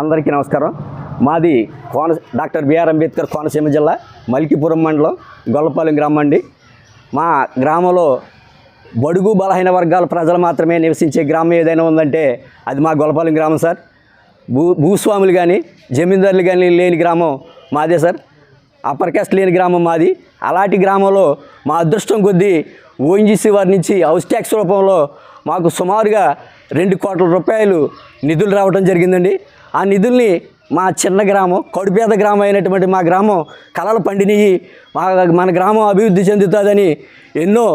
అందరికీ నమస్కారం. మాది కోన డాక్టర్ బిఆర్ అంబేద్కర్ కోనసీమ జిల్లా మల్కీపురం మండలం గొల్లపాలెం గ్రామం అండి. మా గ్రామంలో బడుగు బలహీన వర్గాల ప్రజలు మాత్రమే నివసించే గ్రామం ఏదైనా ఉందంటే అది మా గొల్లపాలెం గ్రామం సార్. భూ భూస్వాములు కానీ జమీందారులు కానీ లేని గ్రామం మాదే సార్. అప్పర్ క్యాస్ట్ లేని గ్రామం మాది. అలాంటి గ్రామంలో మా అదృష్టం కొద్దీ ఓఎన్జీసీ వారి నుంచి హౌస్ ట్యాక్స్ రూపంలో మాకు సుమారుగా రెండు కోట్ల రూపాయలు నిధులు రావడం జరిగిందండి. ఆ నిధుల్ని మా చిన్న గ్రామం కడుపేద గ్రామం అయినటువంటి మా గ్రామం కళలు పండినవి మా మన గ్రామం అభివృద్ధి చెందుతుందని ఎన్నో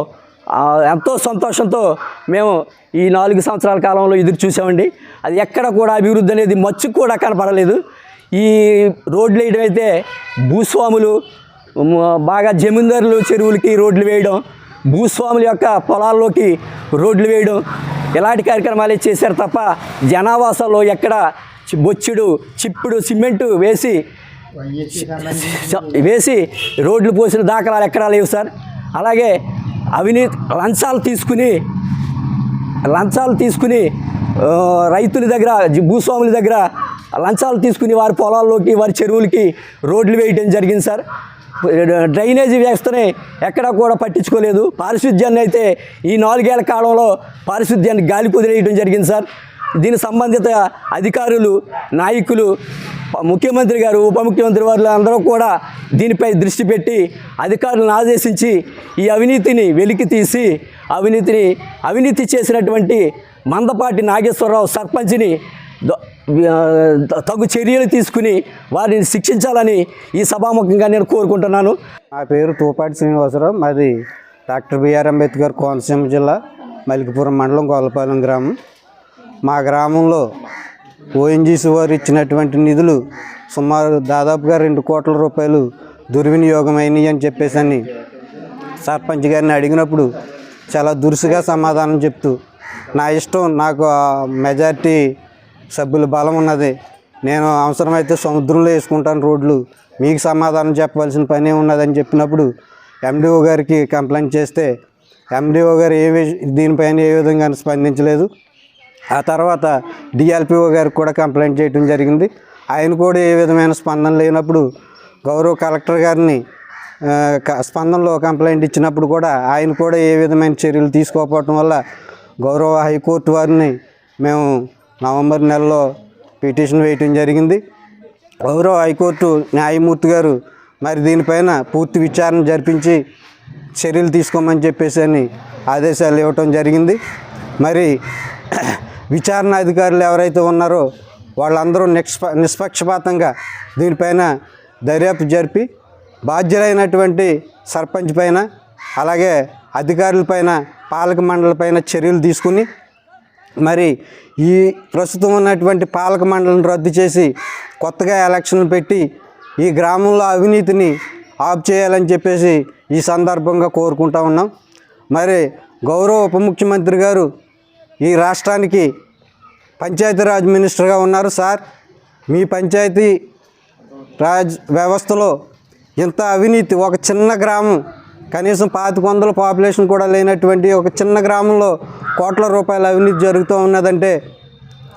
ఎంతో సంతోషంతో మేము ఈ నాలుగు సంవత్సరాల కాలంలో ఎదురు చూసామండి. అది ఎక్కడ కూడా అభివృద్ధి అనేది మచ్చుకు కూడా కనపడలేదు. ఈ రోడ్లు వేయడం అయితే భూస్వాములు బాగా జమీందారులు చెరువులకి రోడ్లు వేయడం భూస్వాముల యొక్క పొలాల్లోకి రోడ్లు వేయడం ఇలాంటి కార్యక్రమాలే చేశారు తప్ప జనావాసాల్లో ఎక్కడ బొచ్చుడు చిప్పుడు సిమెంటు వేసి వేసి రోడ్లు పోసిన దాఖలాలు ఎక్కడా లేవు సార్. అలాగే అవినీతి లంచాలు తీసుకుని లంచాలు తీసుకుని రైతుల దగ్గర భూస్వాముల దగ్గర లంచాలు తీసుకుని వారి పొలాల్లోకి వారి చెరువులకి రోడ్లు వేయడం జరిగింది సార్. డ్రైనేజీ వ్యవస్థని ఎక్కడా కూడా పట్టించుకోలేదు. పారిశుద్ధ్యాన్ని అయితే ఈ నాలుగేళ్ళ కాలంలో పారిశుద్ధ్యాన్ని గాలి కుదిరేయడం జరిగింది సార్. దీని సంబంధిత అధికారులు నాయకులు ముఖ్యమంత్రి గారు ఉప ముఖ్యమంత్రి వారు అందరూ కూడా దీనిపై దృష్టి పెట్టి అధికారులను ఆదేశించి ఈ అవినీతిని వెలికి తీసి అవినీతిని అవినీతి చేసినటువంటి మందపాటి నాగేశ్వరరావు సర్పంచ్ని తగు చర్యలు తీసుకుని వారిని శిక్షించాలని ఈ సభాముఖంగా నేను కోరుకుంటున్నాను. నా పేరు తూపాటి శ్రీనివాసరావు మాది డాక్టర్ బిఆర్ అంబేద్కర్ కోనసీమ జిల్లా మలికిపురం మండలం గోలపాలెం గ్రామం. మా గ్రామంలో ఓఎన్జీసీ వారు ఇచ్చినటువంటి నిధులు సుమారు దాదాపుగా రెండు కోట్ల రూపాయలు దుర్వినియోగమైనవి అని చెప్పేసి అని సర్పంచ్ గారిని అడిగినప్పుడు చాలా దురుసుగా సమాధానం చెప్తూ నా ఇష్టం నాకు మెజార్టీ సభ్యుల బలం ఉన్నది. నేను అవసరమైతే సముద్రంలో వేసుకుంటాను రోడ్లు. మీకు సమాధానం చెప్పవలసిన పని ఉన్నదని చెప్పినప్పుడు ఎండిఓ గారికి కంప్లైంట్ చేస్తే ఎండిఓ గారు ఏ దీనిపైన ఏ విధంగా స్పందించలేదు. ఆ తర్వాత డిఎల్పిఓ గారికి కూడా కంప్లైంట్ చేయడం జరిగింది. ఆయన కూడా ఏ విధమైన స్పందన లేనప్పుడు గౌరవ కలెక్టర్ గారిని స్పందనలో కంప్లైంట్ ఇచ్చినప్పుడు కూడా ఆయన కూడా ఏ విధమైన చర్యలు తీసుకోకపోవటం వల్ల గౌరవ హైకోర్టు వారిని మేము నవంబర్ నెలలో పిటిషన్ వేయటం జరిగింది. గౌరవ హైకోర్టు న్యాయమూర్తి గారు మరి దీనిపైన పూర్తి విచారణ జరిపించి చర్యలు తీసుకోమని చెప్పేసి అని ఆదేశాలు ఇవ్వటం జరిగింది. మరి విచారణ అధికారులు ఎవరైతే ఉన్నారో వాళ్ళందరూ నిష్ప నిష్పక్షపాతంగా దీనిపైన దర్యాప్తు జరిపి బాధ్యులైనటువంటి సర్పంచ్ పైన అలాగే అధికారులపైన పాలక మండలిపైన చర్యలు తీసుకుని మరి ఈ ప్రస్తుతం ఉన్నటువంటి పాలక మండలిని రద్దు చేసి కొత్తగా ఎలక్షన్లు పెట్టి ఈ గ్రామంలో అవినీతిని ఆఫ్ చేయాలని చెప్పేసి ఈ సందర్భంగా కోరుకుంటా ఉన్నాం. మరి గౌరవ ఉప ముఖ్యమంత్రి గారు ఈ రాష్ట్రానికి పంచాయతీరాజ్ మినిస్టర్గా ఉన్నారు సార్. మీ పంచాయతీ రాజ్ వ్యవస్థలో ఇంత అవినీతి ఒక చిన్న గ్రామం కనీసం పాతిక వందల పాపులేషన్ కూడా లేనటువంటి ఒక చిన్న గ్రామంలో కోట్ల రూపాయల అవినీతి జరుగుతూ ఉన్నదంటే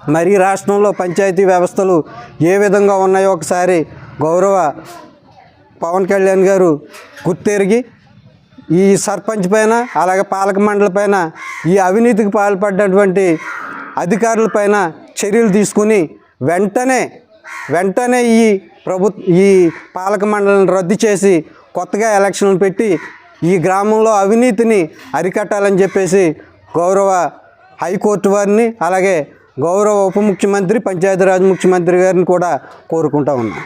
మరి ఈ రాష్ట్రంలో పంచాయతీ వ్యవస్థలు ఏ విధంగా ఉన్నాయో ఒకసారి గౌరవ పవన్ కళ్యాణ్ గారు గుర్తెరిగి ఈ సర్పంచ్ పైన అలాగే పాలక మండలి పైన ఈ అవినీతికి పాల్పడినటువంటి అధికారుల పైన చర్యలు తీసుకుని వెంటనే వెంటనే ఈ ప్రభు ఈ పాలక మండలిని రద్దు చేసి కొత్తగా ఎలక్షన్లు పెట్టి ఈ గ్రామంలో అవినీతిని అరికట్టాలని చెప్పేసి గౌరవ హైకోర్టు వారిని అలాగే గౌరవ ఉప ముఖ్యమంత్రి పంచాయతీరాజ్ ముఖ్యమంత్రి గారిని కూడా కోరుకుంటా ఉన్నాం.